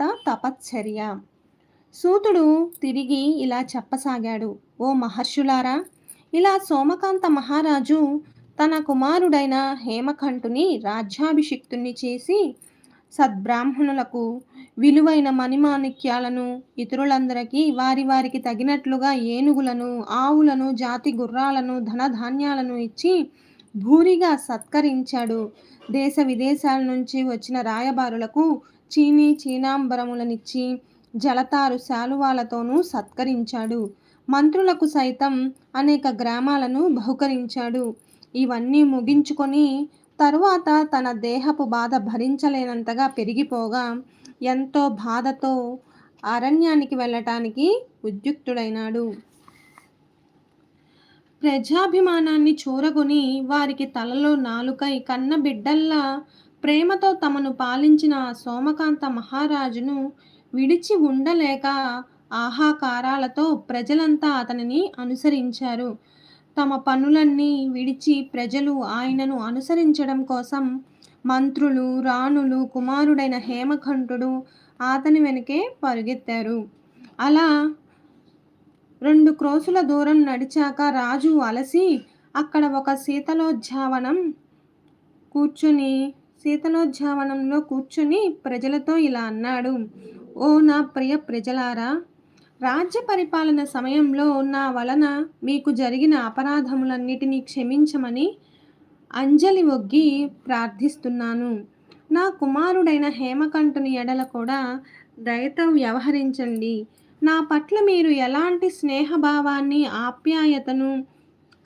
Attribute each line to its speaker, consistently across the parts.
Speaker 1: తరువాత తపశ్చర్య. సూతుడు తిరిగి ఇలా చెప్పసాగాడు ఓ మహర్షులారా! ఇలా సోమకాంత మహారాజు తన కుమారుడైన హేమకంఠుని రాజ్యాభిషిక్తుని చేసి సద్బ్రాహ్మణులకు విలువైన మణిమాణిక్యాలను ఇతరులందరికీ వారి వారికి తగినట్లుగా ఏనుగులను ఆవులను జాతి గుర్రాలను ధనధాన్యాలను ఇచ్చి భూరిగా సత్కరించాడు. దేశ విదేశాల నుంచి వచ్చిన రాయబారులకు చీనీ చీనాంబరములనిచ్చి జలతారు శాలువాలతోనూ సత్కరించాడు. మంత్రులకు సైతం అనేక గ్రామాలను బహుకరించాడు. ఇవన్నీ ముగించుకొని తరువాత తన దేహపు బాధ భరించలేనంతగా పెరిగిపోగా ఎంతో బాధతో అరణ్యానికి వెళ్ళటానికి ఉద్యుక్తుడైనాడు. ప్రజాభిమానాన్ని చూరగొని వారికి తలలో నాలుకై కన్న బిడ్డల్లా ప్రేమతో తమను పాలించిన సోమకాంత మహారాజును విడిచి ఉండలేక ఆహాకారాలతో ప్రజలంతా అతనిని అనుసరించారు. తమ పనులన్నీ విడిచి ప్రజలు ఆయనను అనుసరించడం కోసం మంత్రులు రాణులు కుమారుడైన హేమకంఠుడు అతని వెనకే పరుగెత్తారు. అలా రెండు క్రోసుల దూరం నడిచాక రాజు అలసి అక్కడ ఒక శీతలోధ్యావనం కూర్చుని శీతలోజ్జావనంలో కూర్చుని ప్రజలతో ఇలా అన్నాడు. ఓ నా ప్రియ ప్రజలారా రాజ్య పరిపాలన సమయంలో నా వలన మీకు జరిగిన అపరాధములన్నిటినీ క్షమించమని అంజలి ఒగ్గి ప్రార్థిస్తున్నాను. నా కుమారుడైన హేమకంఠుని ఎడల కూడా దయతో వ్యవహరించండి. నా పట్ల మీరు ఎలాంటి స్నేహభావాన్ని ఆప్యాయతను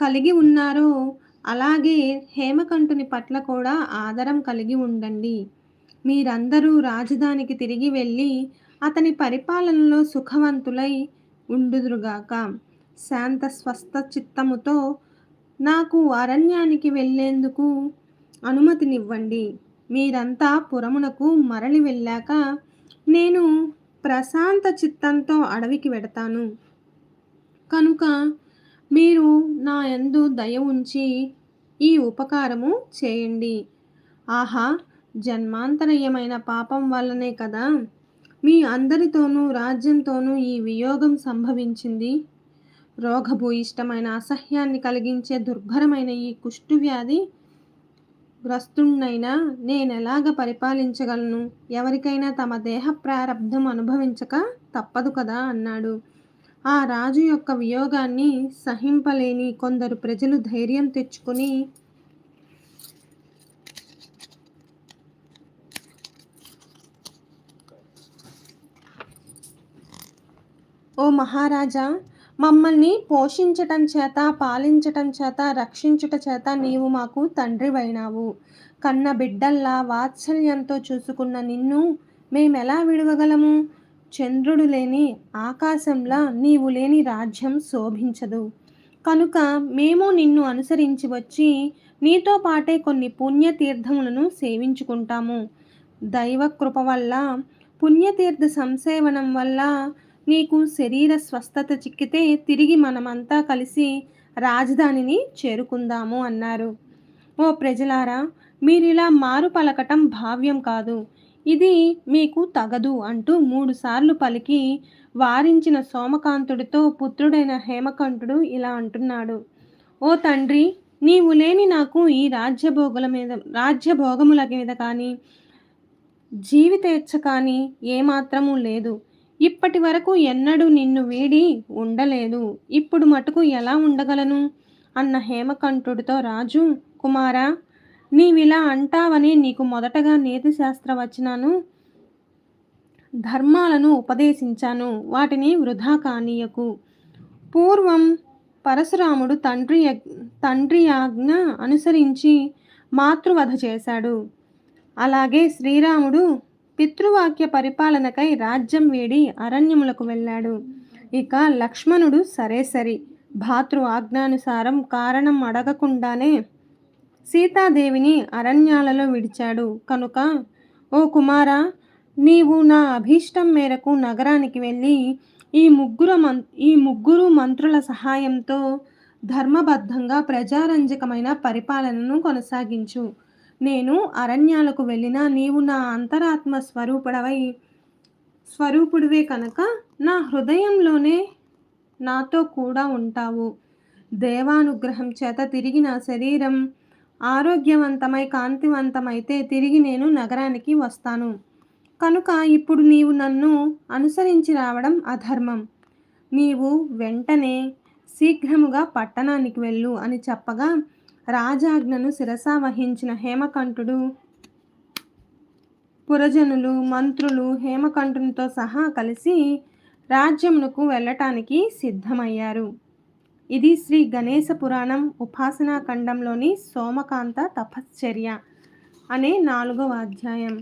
Speaker 1: కలిగి ఉన్నారో అలాగే హేమకంఠుని పట్ల కూడా ఆదరం కలిగి ఉండండి. మీరందరూ రాజధానికి తిరిగి వెళ్ళి అతని పరిపాలనలో సుఖవంతులై ఉండుదురుగాక. శాంత స్వస్థ చిత్తముతో నాకు అరణ్యానికి వెళ్ళేందుకు అనుమతినివ్వండి. మీరంతా పురమునకు మరలి వెళ్ళాక నేను ప్రశాంత చిత్తంతో అడవికి వెడతాను. కనుక మీరు నా యందు దయ ఉంచి ఈ ఉపకారము చేయండి. ఆహా జన్మాంతరయమైన పాపం వల్లనే కదా. మీ అందరితోనూ రాజ్యంతోనూ ఈ వియోగం సంభవించింది. రోగభూయిష్టమైన అసహ్యాన్ని కలిగించే దుర్భరమైన ఈ కుష్టు వ్యాధి నేనెలాగ పరిపాలించగలను? ఎవరికైనా తమ దేహ ప్రారంధం అనుభవించక తప్పదు కదా అన్నాడు. ఆ రాజు యొక్క వియోగాన్ని సహింపలేని కొందరు ప్రజలు ధైర్యం తెచ్చుకొని ఓ మహారాజా మమ్మల్ని పోషించటం చేత పాలించటం చేత రక్షించుట చేత నీవు మాకు తండ్రివైనావు. కన్న బిడ్డల్లా వాత్సల్యంతో చూసుకున్న నిన్ను మేమెలా విడవగలము? చంద్రుడు లేని ఆకాశంలా నీవు లేని రాజ్యం శోభించదు. కనుక మేము నిన్ను అనుసరించి వచ్చి నీతో పాటే కొన్ని పుణ్యతీర్థములను సేవించుకుంటాము. దైవ కృప వల్ల పుణ్యతీర్థ సంసేవనం వల్ల నీకు శరీర స్వస్థత చిక్కితే తిరిగి మనమంతా కలిసి రాజధానిని చేరుకుందాము అన్నారు. ఓ ప్రజలారా మీరిలా మారు పలకటం భావ్యం కాదు. ఇది మీకు తగదు అంటూ మూడుసార్లు పలికి వారించిన సోమకాంతుడితో పుత్రుడైన హేమకంఠుడు ఇలా అంటున్నాడు. ఓ తండ్రి నీవు లేని నాకు ఈ రాజ్యభోగుల మీద రాజ్యభోగముల మీద కానీ జీవితేచ్ఛ కానీ ఏమాత్రము లేదు. ఇప్పటి వరకు ఎన్నడూ నిన్ను వీడి ఉండలేదు. ఇప్పుడు మటుకు ఎలా ఉండగలను? అన్న హేమకంఠుడితో రాజు కుమారా నీవిలా అంటావని నీకు మొదటగా నీతిశాస్త్ర వచనాను ధర్మాలను ఉపదేశించాను. వాటిని వృధా కానీయకు. పూర్వం పరశురాముడు తండ్రి తండ్రి ఆజ్ఞ అనుసరించి మాతృవధ చేశాడు. అలాగే శ్రీరాముడు పితృవాక్య పరిపాలనకై రాజ్యం వేడి అరణ్యములకు వెళ్ళాడు. ఇక లక్ష్మణుడు సరే సరి భాతృ ఆజ్ఞానుసారం కారణం అడగకుండానే సీతాదేవిని అరణ్యాలలో విడిచాడు. కనుక ఓ కుమారా నీవు నా అభీష్టం మేరకు నగరానికి వెళ్ళి ఈ ముగ్గురు మం ఈ ముగ్గురు మంత్రుల సహాయంతో ధర్మబద్ధంగా ప్రజారంజకమైన పరిపాలనను కొనసాగించు. నేను అరణ్యాలకు వెళ్ళినా నీవు నా అంతరాత్మ స్వరూపుడవై స్వరూపుడివే కనుక నా హృదయంలోనే నాతో కూడా ఉంటావు. దేవానుగ్రహం చేత తిరిగి నా శరీరం ఆరోగ్యవంతమై కాంతివంతమైతే తిరిగి నేను నగరానికి వస్తాను. కనుక ఇప్పుడు నీవు నన్ను అనుసరించి రావడం అధర్మం. నీవు వెంటనే శీఘ్రముగా పట్టణానికి వెళ్ళు అని చెప్పగా రాజాజ్ఞను శిరస వహించిన హేమకంఠుడు పురజనులు మంత్రులు హేమకంఠునితో సహా కలిసి రాజ్యమునకు వెళ్ళటానికి సిద్ధమయ్యారు. ఇది శ్రీ గణేశ పురాణం ఉపాసనా ఖండంలోని సోమకాంత తపశ్చర్య అనే నాలుగవ అధ్యాయం.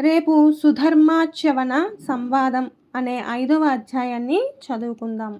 Speaker 1: రేపు సుధర్మాచవన సంవాదం అనే ఐదవ అధ్యాయాన్ని చదువుకుందాం.